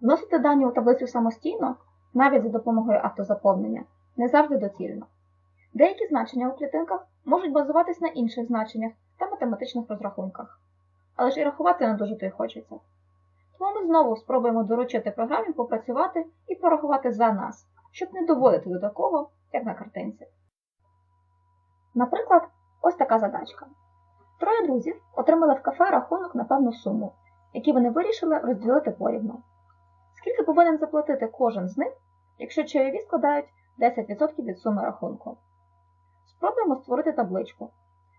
Вносити дані у таблицю самостійно, навіть за допомогою автозаповнення, не завжди доцільно. Деякі значення у клітинках можуть базуватись на інших значеннях та математичних розрахунках, але ж і рахувати не дуже то хочеться. Тому ми знову спробуємо доручити програмі попрацювати і порахувати за нас, щоб не доводити до такого, як на картинці. Наприклад, ось така задачка. Троє друзів отримали в кафе рахунок на певну суму, які вони вирішили розділити порівну. Скільки повинен заплатити кожен з них, якщо чайові складають 10% від суми рахунку? Спробуємо створити табличку.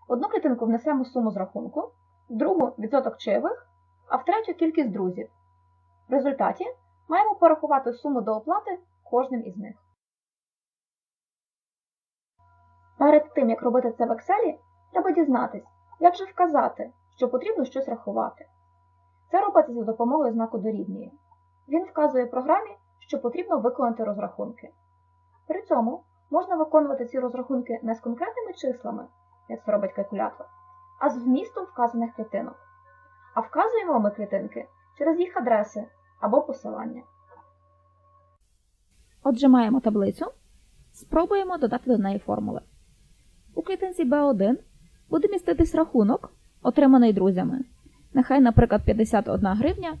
Одну клітинку внесемо суму з рахунку, другу відсоток чайових, а в третю кількість друзів. В результаті маємо порахувати суму до оплати кожним із них. Перед тим, як робити це в Excel, треба дізнатись, як же вказати, що потрібно щось рахувати. Це робиться за допомогою знаку дорівнює. Він вказує програмі, що потрібно виконати розрахунки. При цьому можна виконувати ці розрахунки не з конкретними числами, як це робить калькулятор, а з вмістом вказаних клітинок. А вказуємо ми клітинки через їх адреси або посилання. Отже, маємо таблицю. Спробуємо додати до неї формули. У клітинці B1 буде міститись рахунок, отриманий друзями. Нехай, наприклад, 51 гривня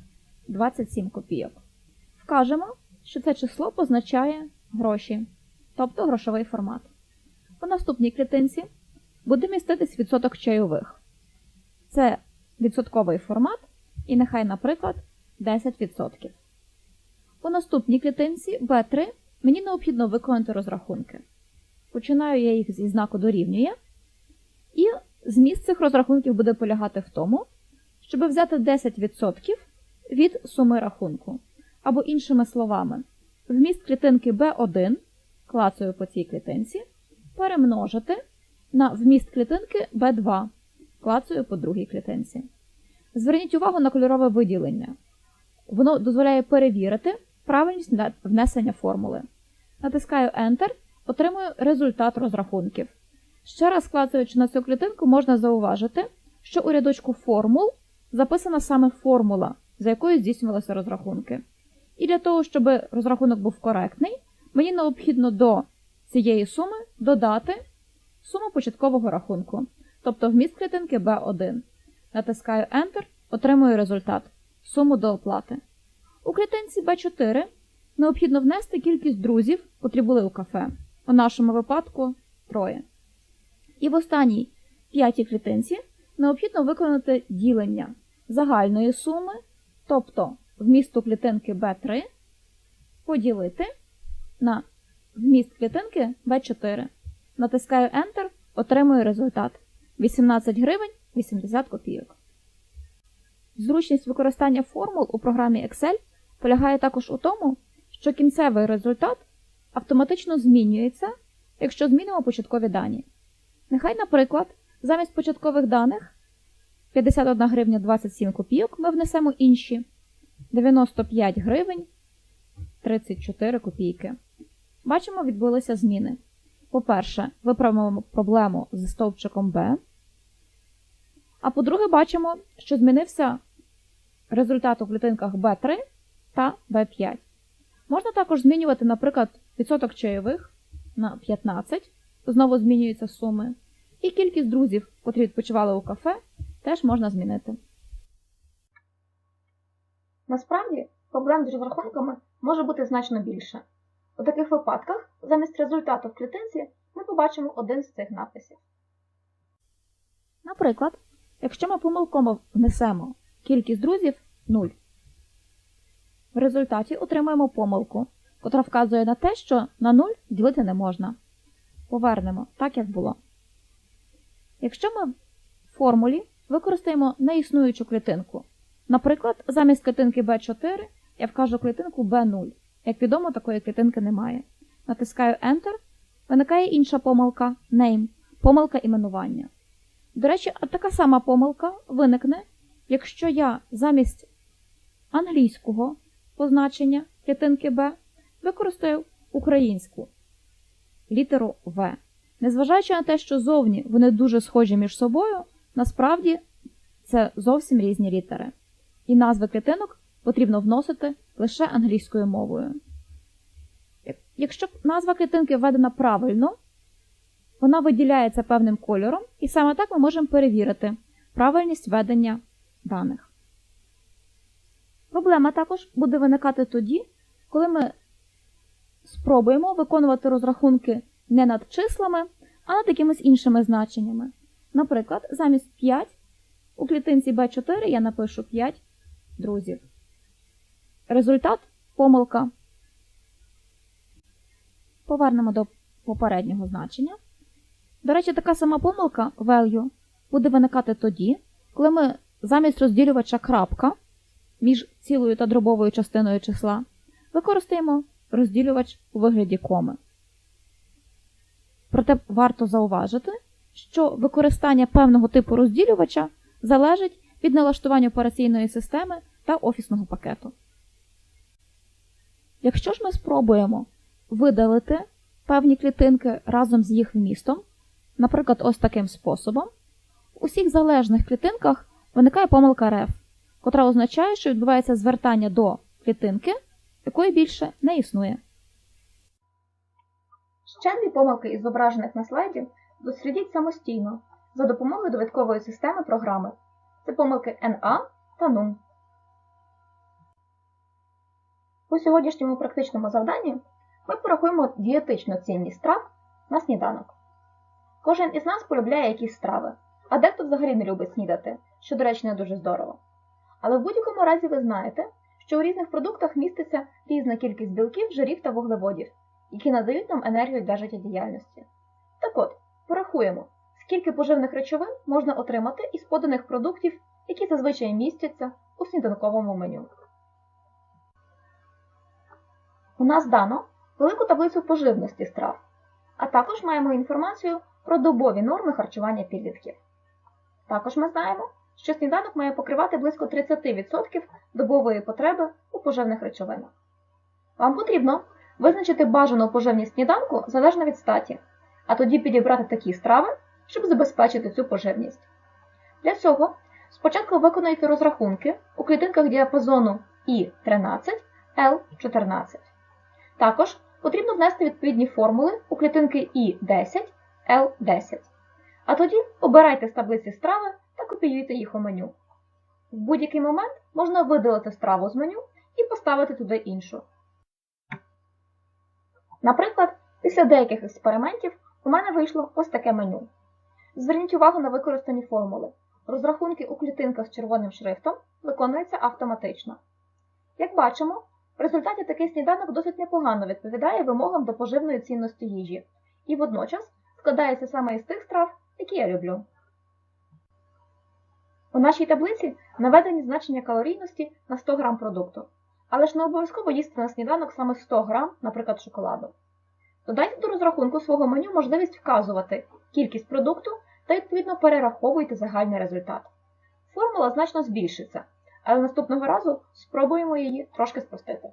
27 копійок. Вкажемо, що це число позначає гроші, тобто грошовий формат. У наступній клітинці буде міститись відсоток чайових. Це відсотковий формат, і нехай, наприклад, 10%. У наступній клітинці B3 мені необхідно виконати розрахунки. Починаю я їх зі знаку дорівнює, і зміст цих розрахунків буде полягати в тому, щоб взяти 10% від суми рахунку. Або іншими словами, вміст клітинки B1, клацаю по цій клітинці, перемножити на вміст клітинки B2, клацаю по другій клітинці. Зверніть увагу на кольорове виділення. Воно дозволяє перевірити правильність внесення формули. Натискаю Enter, отримую результат розрахунків. Ще раз клацаючи на цю клітинку, можна зауважити, що у рядочку формул записана саме формула, за якою здійснювалися розрахунки. І для того, щоб розрахунок був коректний, мені необхідно до цієї суми додати суму початкового рахунку, тобто вміст клітинки B1. Натискаю Enter, отримую результат суму до оплати. У клітинці B4 необхідно внести кількість друзів, котрі були у кафе. У нашому випадку троє. І в останній п'ятій клітинці необхідно виконати ділення загальної суми, тобто вмісту клітинки B3 поділити на вміст клітинки B4. Натискаю Enter, отримую результат 18 гривень 80 копійок. Зручність використання формул у програмі Excel полягає також у тому, що кінцевий результат автоматично змінюється, якщо змінимо початкові дані. Нехай, наприклад, замість початкових даних 51 гривня 27 копійок ми внесемо інші 95 гривень 34 копійки. Бачимо, відбулися зміни. По-перше, виправимо проблему з стовпчиком B. А по-друге, бачимо, що змінився результат у клітинках B3 та B5. Можна також змінювати, наприклад, відсоток чайових на 15, знову змінюються суми. І кількість друзів, котрі відпочивали у кафе, теж можна змінити. Насправді, проблем з розрахунками може бути значно більше. У таких випадках, замість результату в клітинці, ми побачимо один з цих написів. Наприклад, якщо ми помилково внесемо кількість друзів 0, в результаті отримаємо помилку, котра вказує на те, що на 0 ділити не можна. Повернемо так, як було. Якщо ми в формулі використаємо неіснуючу клітинку, наприклад, замість клітинки B4 я вкажу клітинку B0. Як відомо, такої клітинки немає. Натискаю Enter, виникає інша помилка Name, помилка іменування. До речі, така сама помилка виникне, якщо я замість англійського позначення клітинки B використаю українську літеру В. Незважаючи на те, що зовні вони дуже схожі між собою, насправді це зовсім різні літери. І назви клітинок потрібно вносити лише англійською мовою. Якщо назва клітинки введена правильно, вона виділяється певним кольором, і саме так ми можемо перевірити правильність введення даних. Проблема також буде виникати тоді, коли ми спробуємо виконувати розрахунки не над числами, а над якимись іншими значеннями. Наприклад, замість 5 у клітинці B4 я напишу 5 друзів. Результат помилка. Повернемо до попереднього значення. До речі, така сама помилка value буде виникати тоді, коли ми замість розділювача крапка між цілою та дробовою частиною числа використаємо розділювач у вигляді коми. Проте варто зауважити, що використання певного типу розділювача залежить від налаштування операційної системи та офісного пакету. Якщо ж ми спробуємо видалити певні клітинки разом з їх вмістом, наприклад, ось таким способом, у всіх залежних клітинках виникає помилка ref, котра означає, що відбувається звертання до клітинки, якої більше не існує. Ще дві помилки із зображених на слайді дослідіть самостійно за допомогою довідкової системи програми. Це помилки NA та NUM. У сьогоднішньому практичному завданні ми порахуємо дієтичну цінність страв на сніданок. Кожен із нас полюбляє якісь страви, а дехто взагалі не любить снідати, що, до речі, не дуже здорово. Але в будь-якому разі ви знаєте, що у різних продуктах міститься різна кількість білків, жирів та вуглеводів, які надають нам енергію для життєдіяльності. Так от, порахуємо, скільки поживних речовин можна отримати із поданих продуктів, які зазвичай містяться у сніданковому меню. У нас дано велику таблицю поживності страв, а також маємо інформацію про добові норми харчування підлітків. Також ми знаємо, що сніданок має покривати близько 30% добової потреби у поживних речовинах. Вам потрібно визначити бажану поживність сніданку залежно від статі, а тоді підібрати такі страви, щоб забезпечити цю поживність. Для цього спочатку виконайте розрахунки у клітинках діапазону І13, L14. Також потрібно внести відповідні формули у клітинки І10, L10. А тоді обирайте з таблиці страви та копіюйте їх у меню. В будь-який момент можна видалити страву з меню і поставити туди іншу. Наприклад, після деяких експериментів у мене вийшло ось таке меню. Зверніть увагу на використані формули. Розрахунки у клітинках з червоним шрифтом виконуються автоматично. Як бачимо, в результаті такий сніданок досить непогано відповідає вимогам до поживної цінності їжі і водночас складається саме із тих страв, які я люблю. У нашій таблиці наведені значення калорійності на 100 г продукту, але ж не обов'язково їсти на сніданок саме 100 г, наприклад, шоколаду. Додайте до розрахунку свого меню можливість вказувати кількість продукту та відповідно перераховуйте загальний результат. Формула значно збільшиться, але наступного разу спробуємо її трошки спростити.